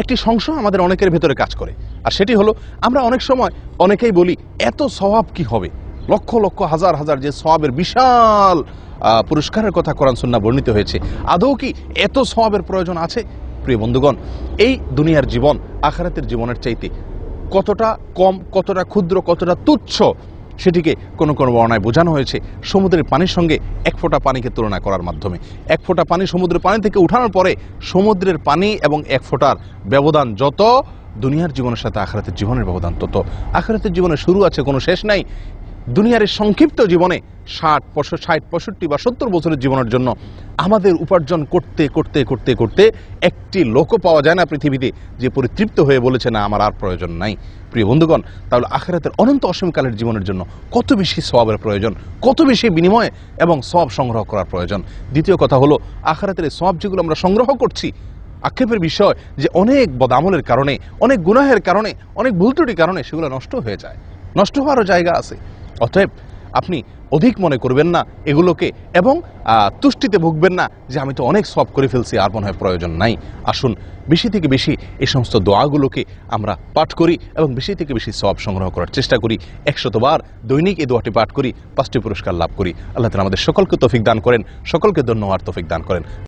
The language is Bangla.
একটি সংশয় আমাদের অনেকের ভেতরে কাজ করে। আর সেটি হলো, আমরা অনেক সময় অনেকেই বলি, এত স্বভাব কি হবে? লক্ষ লক্ষ, হাজার হাজার যে সওয়াবের বিশাল পুরস্কারের কথা কোরআন সুন্না বর্ণিত হয়েছে। আদৌ কি এত সওয়াবের প্রয়োজন আছে? প্রিয় বন্ধুগণ, এই দুনিয়ার জীবন, আখারাতের জীবনের চাইতে কতটা কম, কতটা ক্ষুদ্র, কতটা তুচ্ছ সেটিকে কোনো কোনো বর্ণায় বোঝানো হয়েছে সমুদ্রের পানির সঙ্গে এক ফোঁটা পানিকে তুলনা করার মাধ্যমে। এক ফোঁটা পানি সমুদ্রের পানি থেকে উঠানোর পরে সমুদ্রের পানি এবং এক ফোঁটার ব্যবধান যত, দুনিয়ার জীবনের সাথে আখরাতের জীবনের ব্যবধান তত। আখরাতের জীবনে শুরু আছে কোনো শেষ নাই। দুনিয়ার সংক্ষিপ্ত জীবনে ষাট ষাট পঁয়ষট্টি বা সত্তর বছরের জীবনের জন্য আমাদের উপার্জন করতে করতে করতে করতে একটি লোকও পাওয়া যায় না পৃথিবীতে যে পরিতৃপ্ত হয়ে বলেছে, না, আমার আর প্রয়োজন নাই। প্রিয় বন্ধুগণ, তাহলে আখেরাতের অনন্ত অসীমকালের জীবনের জন্য কত বেশি সবাবের প্রয়োজন, কত বেশি বিনিময় এবং সব সংগ্রহ করার প্রয়োজন? দ্বিতীয় কথা হলো, আখেরাতের সব যেগুলো আমরা সংগ্রহ করছি, আক্ষেপের বিষয় যে অনেক বদামলের কারণে, অনেক গুনাহের কারণে, অনেক ভুল ত্রুটির কারণে সেগুলো নষ্ট হয়ে যায়। নষ্ট হওয়ারও জায়গা আছে। অতএব আপনি অধিক মনে করবেন না এগুলোকে এবং তুষ্টিতে ভুগবেন না যে আমি তো অনেক সব করে ফেলছি আর মনে হয় প্রয়োজন নাই। আসুন, বেশি থেকে বেশি এই সমস্ত দোয়াগুলোকে আমরা পাঠ করি এবং বেশি থেকে বেশি সব সংগ্রহ করার চেষ্টা করি। একশতবার দৈনিক এই দোয়াটি পাঠ করি, পাঁচটি পুরস্কার লাভ করি। আল্লাহ তালা আমাদের সকলকে তফিক দান করেন, সকলকে ধন্যবাদ তফিক দান করেন।